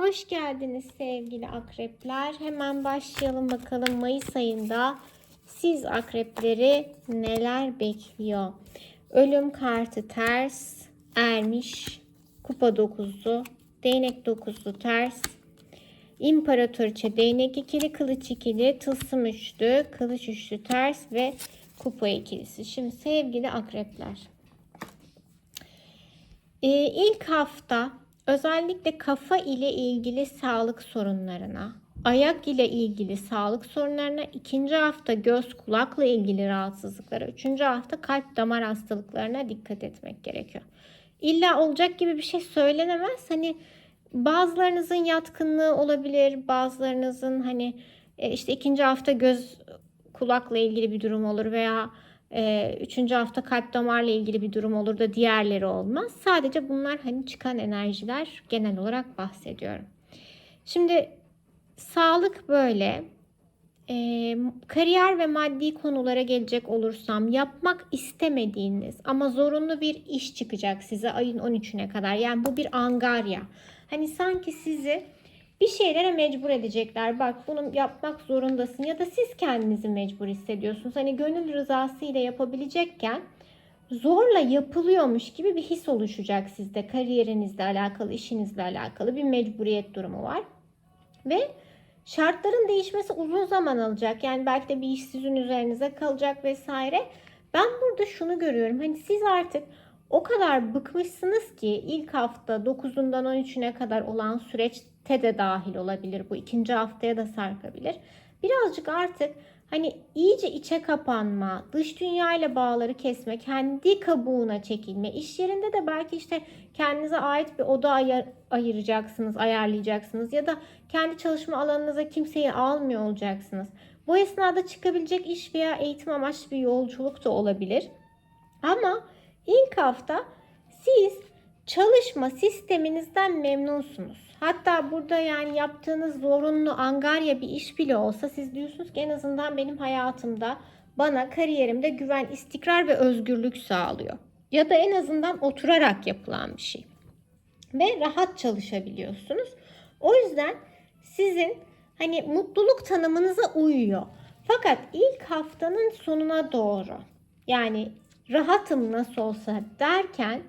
Hoş geldiniz sevgili akrepler. Hemen başlayalım bakalım Mayıs ayında siz akrepleri neler bekliyor? Ölüm kartı ters, ermiş, kupa dokuzu, değnek dokuzu ters, imparatoriçe, değnek ikili, kılıç ikili, tılsım üçlü, kılıç üçlü ters ve kupa ikilisi. Şimdi sevgili akrepler. Ee, ilk hafta özellikle kafa ile ilgili sağlık sorunlarına, ayak ile ilgili sağlık sorunlarına, ikinci hafta göz kulakla ilgili rahatsızlıklara, üçüncü hafta kalp damar hastalıklarına dikkat etmek gerekiyor. İlla olacak gibi bir şey söylenemez. Hani bazılarınızın yatkınlığı olabilir, bazılarınızın hani e, işte ikinci hafta göz kulakla ilgili bir durum olur veya e, üçüncü hafta kalp damarla ilgili bir durum olur da diğerleri olmaz. Sadece bunlar hani çıkan enerjiler genel olarak bahsediyorum. Şimdi sağlık böyle. E, kariyer ve maddi konulara gelecek olursam yapmak istemediğiniz ama zorunlu bir iş çıkacak size ayın 13'üne kadar. Yani bu bir angarya. Hani sanki sizi bir şeylere mecbur edecekler. Bak bunu yapmak zorundasın ya da siz kendinizi mecbur hissediyorsunuz. Hani gönül rızası ile yapabilecekken zorla yapılıyormuş gibi bir his oluşacak sizde. Kariyerinizle alakalı, işinizle alakalı bir mecburiyet durumu var. Ve şartların değişmesi uzun zaman alacak. Yani belki de bir iş sizin üzerinize kalacak vesaire. Ben burada şunu görüyorum. Hani siz artık o kadar bıkmışsınız ki ilk hafta 9'undan 13'üne kadar olan süreçte de dahil olabilir. Bu ikinci haftaya da sarkabilir. Birazcık artık hani iyice içe kapanma, dış dünya ile bağları kesme, kendi kabuğuna çekilme, iş yerinde de belki işte kendinize ait bir oda ayar, ayıracaksınız, ayarlayacaksınız ya da kendi çalışma alanınıza kimseyi almıyor olacaksınız. Bu esnada çıkabilecek iş veya eğitim amaçlı bir yolculuk da olabilir. Ama İlk hafta siz çalışma sisteminizden memnunsunuz. Hatta burada yani yaptığınız zorunlu angarya bir iş bile olsa siz diyorsunuz ki en azından benim hayatımda bana kariyerimde güven, istikrar ve özgürlük sağlıyor. Ya da en azından oturarak yapılan bir şey. Ve rahat çalışabiliyorsunuz. O yüzden sizin hani mutluluk tanımınıza uyuyor. Fakat ilk haftanın sonuna doğru yani rahatım nasıl olsa derken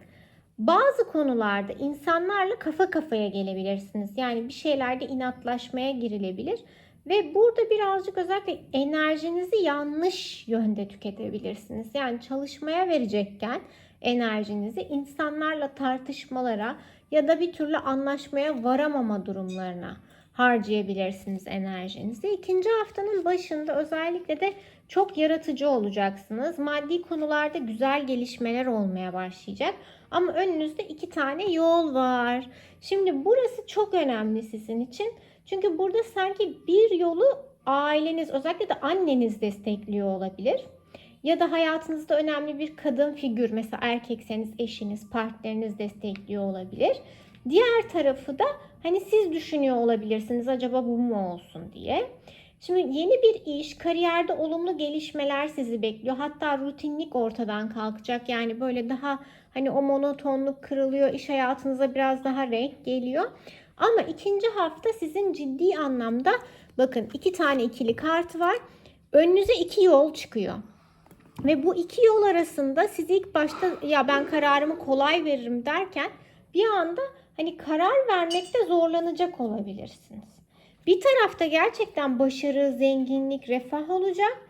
bazı konularda insanlarla kafa kafaya gelebilirsiniz. Yani bir şeylerde inatlaşmaya girilebilir ve burada birazcık özellikle enerjinizi yanlış yönde tüketebilirsiniz. Yani çalışmaya verecekken enerjinizi insanlarla tartışmalara ya da bir türlü anlaşmaya varamama durumlarına harcayabilirsiniz enerjinizi. İkinci haftanın başında özellikle de çok yaratıcı olacaksınız. Maddi konularda güzel gelişmeler olmaya başlayacak. Ama önünüzde iki tane yol var. Şimdi burası çok önemli sizin için. Çünkü burada sanki bir yolu aileniz özellikle de anneniz destekliyor olabilir. Ya da hayatınızda önemli bir kadın figür mesela erkekseniz eşiniz, partneriniz destekliyor olabilir. Diğer tarafı da hani siz düşünüyor olabilirsiniz acaba bu mu olsun diye. Şimdi yeni bir iş, kariyerde olumlu gelişmeler sizi bekliyor. Hatta rutinlik ortadan kalkacak. Yani böyle daha hani o monotonluk kırılıyor. İş hayatınıza biraz daha renk geliyor. Ama ikinci hafta sizin ciddi anlamda bakın iki tane ikili kart var. Önünüze iki yol çıkıyor. Ve bu iki yol arasında siz ilk başta ya ben kararımı kolay veririm derken bir anda hani karar vermekte zorlanacak olabilirsiniz. Bir tarafta gerçekten başarı, zenginlik, refah olacak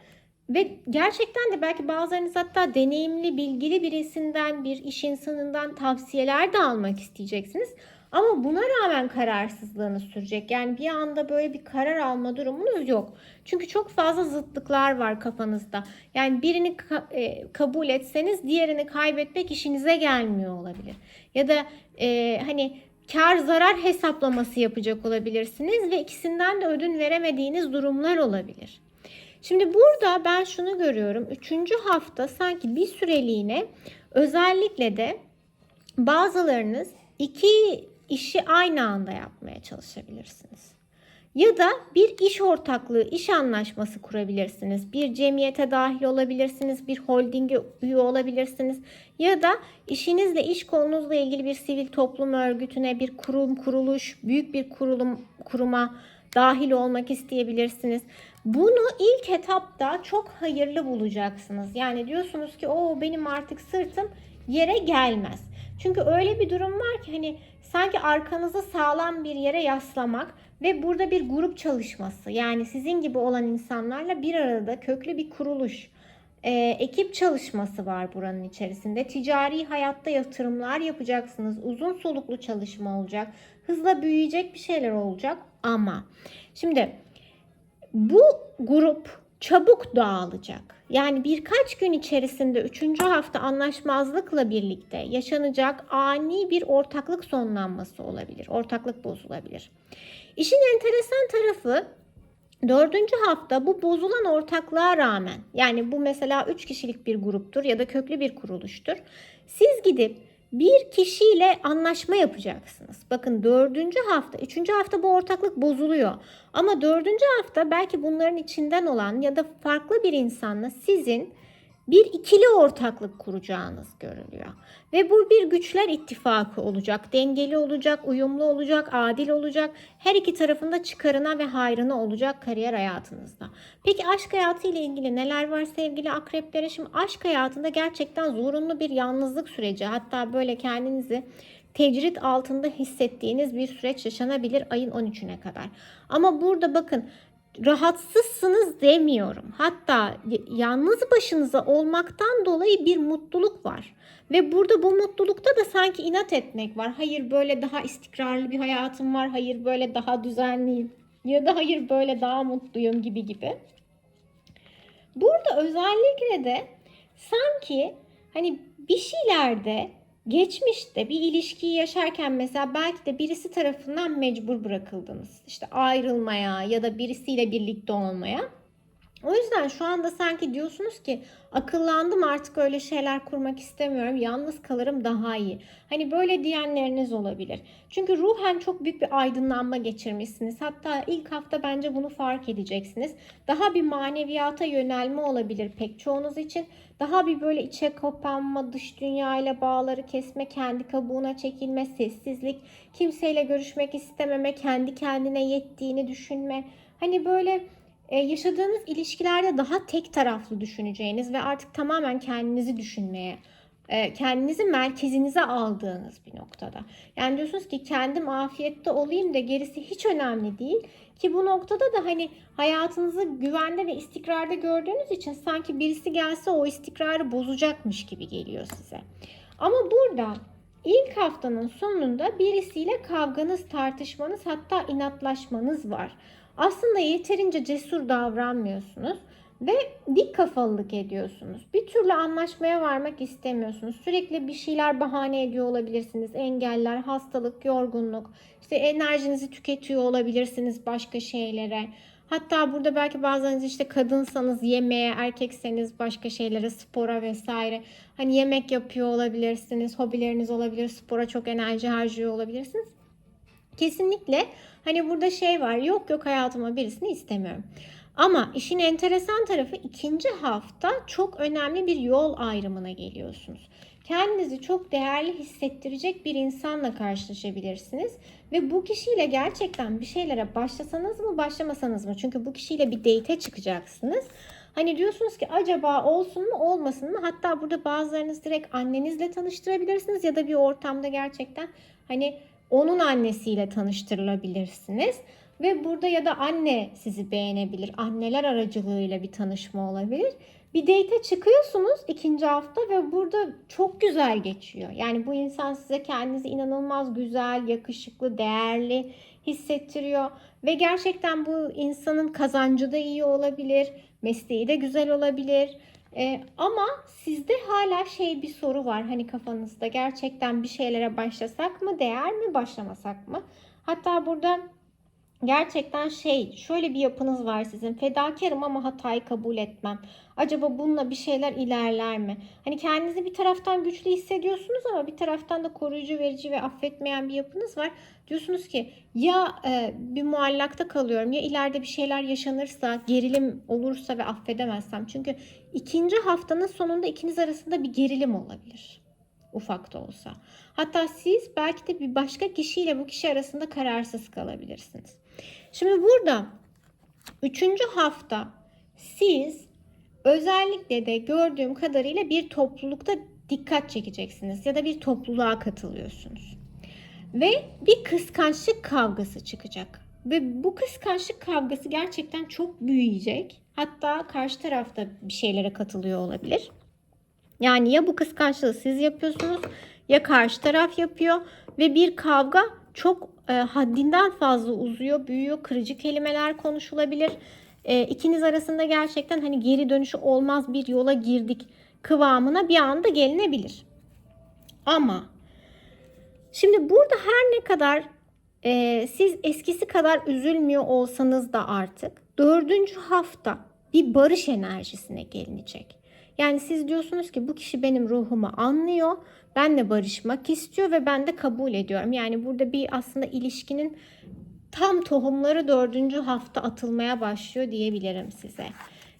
ve gerçekten de belki bazılarınız hatta deneyimli, bilgili birisinden, bir iş insanından tavsiyeler de almak isteyeceksiniz. Ama buna rağmen kararsızlığınız sürecek. Yani bir anda böyle bir karar alma durumunuz yok. Çünkü çok fazla zıtlıklar var kafanızda. Yani birini ka- e, kabul etseniz diğerini kaybetmek işinize gelmiyor olabilir. Ya da e, hani kar zarar hesaplaması yapacak olabilirsiniz ve ikisinden de ödün veremediğiniz durumlar olabilir. Şimdi burada ben şunu görüyorum. Üçüncü hafta sanki bir süreliğine özellikle de bazılarınız iki işi aynı anda yapmaya çalışabilirsiniz. Ya da bir iş ortaklığı, iş anlaşması kurabilirsiniz. Bir cemiyete dahil olabilirsiniz, bir holdinge üye olabilirsiniz. Ya da işinizle, iş konunuzla ilgili bir sivil toplum örgütüne, bir kurum, kuruluş, büyük bir kurulum, kuruma dahil olmak isteyebilirsiniz. Bunu ilk etapta çok hayırlı bulacaksınız. Yani diyorsunuz ki o benim artık sırtım yere gelmez. Çünkü öyle bir durum var ki hani sanki arkanızı sağlam bir yere yaslamak ve burada bir grup çalışması yani sizin gibi olan insanlarla bir arada köklü bir kuruluş, e, ekip çalışması var buranın içerisinde. Ticari hayatta yatırımlar yapacaksınız. Uzun soluklu çalışma olacak. Hızla büyüyecek bir şeyler olacak ama şimdi bu grup çabuk dağılacak. Yani birkaç gün içerisinde 3. hafta anlaşmazlıkla birlikte yaşanacak ani bir ortaklık sonlanması olabilir. Ortaklık bozulabilir. İşin enteresan tarafı Dördüncü hafta bu bozulan ortaklığa rağmen yani bu mesela 3 kişilik bir gruptur ya da köklü bir kuruluştur. Siz gidip bir kişiyle anlaşma yapacaksınız. Bakın dördüncü hafta, üçüncü hafta bu ortaklık bozuluyor. Ama dördüncü hafta belki bunların içinden olan ya da farklı bir insanla sizin bir ikili ortaklık kuracağınız görülüyor. Ve bu bir güçler ittifakı olacak, dengeli olacak, uyumlu olacak, adil olacak. Her iki tarafında çıkarına ve hayrına olacak kariyer hayatınızda. Peki aşk hayatı ile ilgili neler var sevgili akreplere? Şimdi aşk hayatında gerçekten zorunlu bir yalnızlık süreci. Hatta böyle kendinizi tecrit altında hissettiğiniz bir süreç yaşanabilir ayın 13'üne kadar. Ama burada bakın rahatsızsınız demiyorum. Hatta yalnız başınıza olmaktan dolayı bir mutluluk var. Ve burada bu mutlulukta da sanki inat etmek var. Hayır böyle daha istikrarlı bir hayatım var. Hayır böyle daha düzenliyim. Ya da hayır böyle daha mutluyum gibi gibi. Burada özellikle de sanki hani bir şeylerde geçmişte bir ilişkiyi yaşarken mesela belki de birisi tarafından mecbur bırakıldınız. İşte ayrılmaya ya da birisiyle birlikte olmaya. O yüzden şu anda sanki diyorsunuz ki akıllandım artık öyle şeyler kurmak istemiyorum. Yalnız kalırım daha iyi. Hani böyle diyenleriniz olabilir. Çünkü ruhen çok büyük bir aydınlanma geçirmişsiniz. Hatta ilk hafta bence bunu fark edeceksiniz. Daha bir maneviyata yönelme olabilir pek çoğunuz için. Daha bir böyle içe kapanma, dış dünya ile bağları kesme, kendi kabuğuna çekilme, sessizlik, kimseyle görüşmek istememe, kendi kendine yettiğini düşünme. Hani böyle yaşadığınız ilişkilerde daha tek taraflı düşüneceğiniz ve artık tamamen kendinizi düşünmeye, e, kendinizi merkezinize aldığınız bir noktada. Yani diyorsunuz ki kendim afiyette olayım da gerisi hiç önemli değil. Ki bu noktada da hani hayatınızı güvende ve istikrarda gördüğünüz için sanki birisi gelse o istikrarı bozacakmış gibi geliyor size. Ama burada ilk haftanın sonunda birisiyle kavganız, tartışmanız hatta inatlaşmanız var aslında yeterince cesur davranmıyorsunuz ve dik kafalılık ediyorsunuz. Bir türlü anlaşmaya varmak istemiyorsunuz. Sürekli bir şeyler bahane ediyor olabilirsiniz. Engeller, hastalık, yorgunluk. İşte enerjinizi tüketiyor olabilirsiniz başka şeylere. Hatta burada belki bazılarınız işte kadınsanız yemeğe, erkekseniz başka şeylere, spora vesaire. Hani yemek yapıyor olabilirsiniz, hobileriniz olabilir, spora çok enerji harcıyor olabilirsiniz. Kesinlikle hani burada şey var yok yok hayatıma birisini istemiyorum. Ama işin enteresan tarafı ikinci hafta çok önemli bir yol ayrımına geliyorsunuz. Kendinizi çok değerli hissettirecek bir insanla karşılaşabilirsiniz. Ve bu kişiyle gerçekten bir şeylere başlasanız mı başlamasanız mı? Çünkü bu kişiyle bir date çıkacaksınız. Hani diyorsunuz ki acaba olsun mu olmasın mı? Hatta burada bazılarınız direkt annenizle tanıştırabilirsiniz ya da bir ortamda gerçekten hani onun annesiyle tanıştırılabilirsiniz. Ve burada ya da anne sizi beğenebilir. Anneler aracılığıyla bir tanışma olabilir. Bir date çıkıyorsunuz ikinci hafta ve burada çok güzel geçiyor. Yani bu insan size kendinizi inanılmaz güzel, yakışıklı, değerli hissettiriyor. Ve gerçekten bu insanın kazancı da iyi olabilir, mesleği de güzel olabilir. Ee, ama sizde hala şey bir soru var hani kafanızda gerçekten bir şeylere başlasak mı değer mi başlamasak mı? Hatta burada gerçekten şey şöyle bir yapınız var sizin. Fedakarım ama hatayı kabul etmem. Acaba bununla bir şeyler ilerler mi? Hani kendinizi bir taraftan güçlü hissediyorsunuz ama bir taraftan da koruyucu, verici ve affetmeyen bir yapınız var. Diyorsunuz ki ya e, bir muallakta kalıyorum ya ileride bir şeyler yaşanırsa, gerilim olursa ve affedemezsem. Çünkü ikinci haftanın sonunda ikiniz arasında bir gerilim olabilir. Ufak da olsa. Hatta siz belki de bir başka kişiyle bu kişi arasında kararsız kalabilirsiniz. Şimdi burada üçüncü hafta siz özellikle de gördüğüm kadarıyla bir toplulukta dikkat çekeceksiniz ya da bir topluluğa katılıyorsunuz. Ve bir kıskançlık kavgası çıkacak. Ve bu kıskançlık kavgası gerçekten çok büyüyecek. Hatta karşı tarafta bir şeylere katılıyor olabilir. Yani ya bu kıskançlığı siz yapıyorsunuz ya karşı taraf yapıyor ve bir kavga çok e, haddinden fazla uzuyor, büyüyor, kırıcı kelimeler konuşulabilir. E, ikiniz arasında gerçekten hani geri dönüşü olmaz bir yola girdik kıvamına bir anda gelinebilir. Ama şimdi burada her ne kadar e, siz eskisi kadar üzülmüyor olsanız da artık dördüncü hafta bir barış enerjisine gelinecek. Yani siz diyorsunuz ki bu kişi benim ruhumu anlıyor, benle barışmak istiyor ve ben de kabul ediyorum. Yani burada bir aslında ilişkinin tam tohumları dördüncü hafta atılmaya başlıyor diyebilirim size.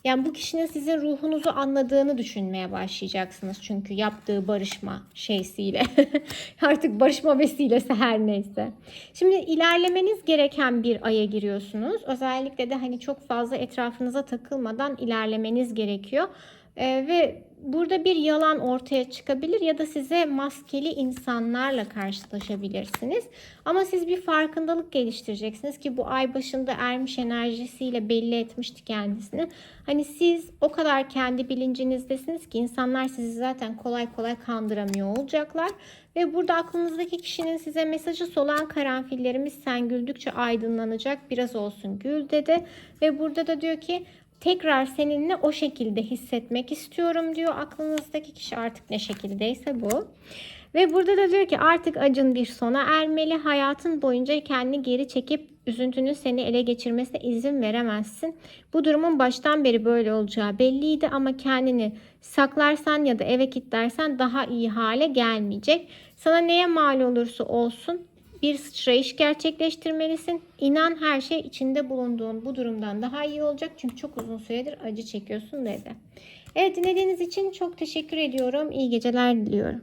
Yani bu kişinin sizin ruhunuzu anladığını düşünmeye başlayacaksınız. Çünkü yaptığı barışma şeysiyle. Artık barışma vesilesi her neyse. Şimdi ilerlemeniz gereken bir aya giriyorsunuz. Özellikle de hani çok fazla etrafınıza takılmadan ilerlemeniz gerekiyor. Ee, ve burada bir yalan ortaya çıkabilir ya da size maskeli insanlarla karşılaşabilirsiniz. Ama siz bir farkındalık geliştireceksiniz ki bu ay başında ermiş enerjisiyle belli etmişti kendisini. Hani siz o kadar kendi bilincinizdesiniz ki insanlar sizi zaten kolay kolay kandıramıyor olacaklar. Ve burada aklınızdaki kişinin size mesajı solan karanfillerimiz sen güldükçe aydınlanacak biraz olsun gül dedi. Ve burada da diyor ki tekrar seninle o şekilde hissetmek istiyorum diyor aklınızdaki kişi artık ne şekildeyse bu. Ve burada da diyor ki artık acın bir sona ermeli. Hayatın boyunca kendini geri çekip üzüntünün seni ele geçirmesine izin veremezsin. Bu durumun baştan beri böyle olacağı belliydi ama kendini saklarsan ya da eve kilitlersen daha iyi hale gelmeyecek. Sana neye mal olursa olsun bir sıçrayış gerçekleştirmelisin. İnan her şey içinde bulunduğun bu durumdan daha iyi olacak. Çünkü çok uzun süredir acı çekiyorsun dedi. Evet dinlediğiniz için çok teşekkür ediyorum. İyi geceler diliyorum.